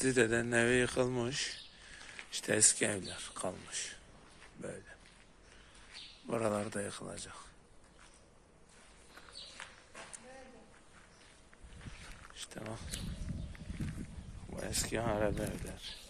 Sitide'den evi yıkılmış. İşte eski evler kalmış. Böyle. Buralarda yıkılacak. İşte bak. Bu eski harabe evler.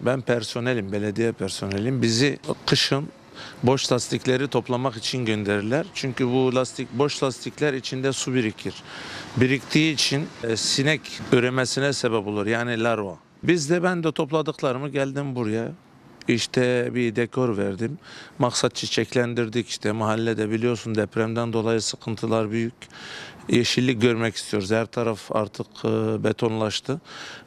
Ben personelim, belediye personelim. Bizi kışın boş lastikleri toplamak için gönderirler. Çünkü bu lastik boş lastikler içinde su birikir. Biriktiği için e, sinek üremesine sebep olur. Yani larva. Biz de ben de topladıklarımı geldim buraya. İşte bir dekor verdim. Maksat çiçeklendirdik işte mahallede biliyorsun depremden dolayı sıkıntılar büyük. Yeşillik görmek istiyoruz. Her taraf artık e, betonlaştı.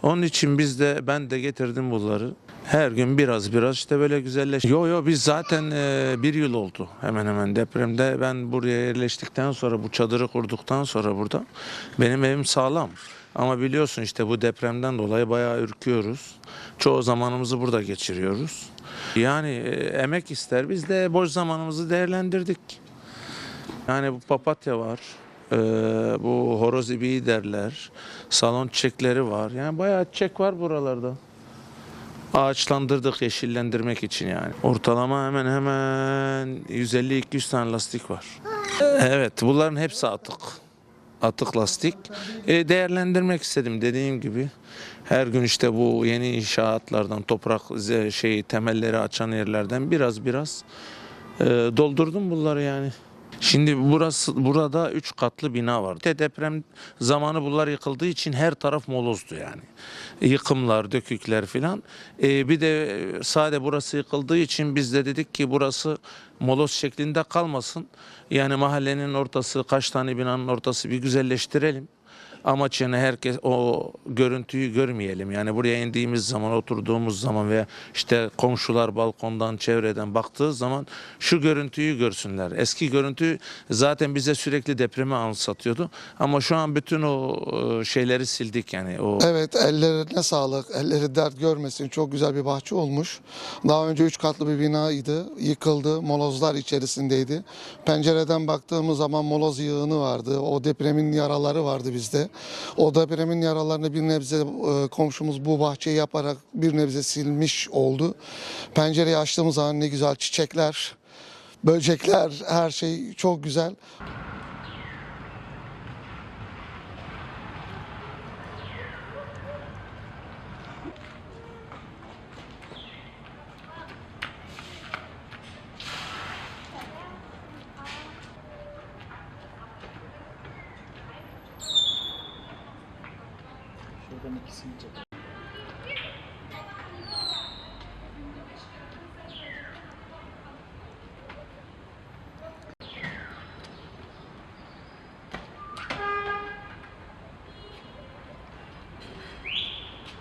Onun için biz de ben de getirdim bunları. Her gün biraz biraz işte böyle güzelleş. Yo yo biz zaten e, bir yıl oldu hemen hemen depremde. Ben buraya yerleştikten sonra bu çadırı kurduktan sonra burada benim evim sağlam. Ama biliyorsun işte bu depremden dolayı bayağı ürküyoruz. Çoğu zamanımızı burada geçiriyoruz. Yani e, emek ister. Biz de boş zamanımızı değerlendirdik. Yani bu papatya var. e, bu horoz ibiği derler. Salon çiçekleri var. Yani bayağı çiçek var buralarda. Ağaçlandırdık yeşillendirmek için yani. Ortalama hemen hemen 150-200 tane lastik var. Evet bunların hepsi atık. Atık lastik. E, değerlendirmek istedim dediğim gibi. Her gün işte bu yeni inşaatlardan toprak ze- şey temelleri açan yerlerden biraz biraz e, doldurdum bunları yani. Şimdi burası burada üç katlı bina var. De deprem zamanı bunlar yıkıldığı için her taraf molozdu yani. Yıkımlar, dökükler filan. Ee, bir de sade burası yıkıldığı için biz de dedik ki burası moloz şeklinde kalmasın. Yani mahallenin ortası, kaç tane binanın ortası bir güzelleştirelim. Amaç yani herkes o görüntüyü görmeyelim. Yani buraya indiğimiz zaman, oturduğumuz zaman veya işte komşular balkondan, çevreden baktığı zaman şu görüntüyü görsünler. Eski görüntü zaten bize sürekli depremi anımsatıyordu. Ama şu an bütün o e, şeyleri sildik yani. O Evet ellerine sağlık. Elleri dert görmesin. Çok güzel bir bahçe olmuş. Daha önce üç katlı bir binaydı. Yıkıldı. Molozlar içerisindeydi. Pencereden baktığımız zaman moloz yığını vardı. O depremin yaraları vardı bizde. O depremin yaralarını bir nebze e, komşumuz bu bahçeyi yaparak bir nebze silmiş oldu. Pencereyi açtığımız zaman ne güzel çiçekler, böcekler, her şey çok güzel. Şuradan ikisini çek.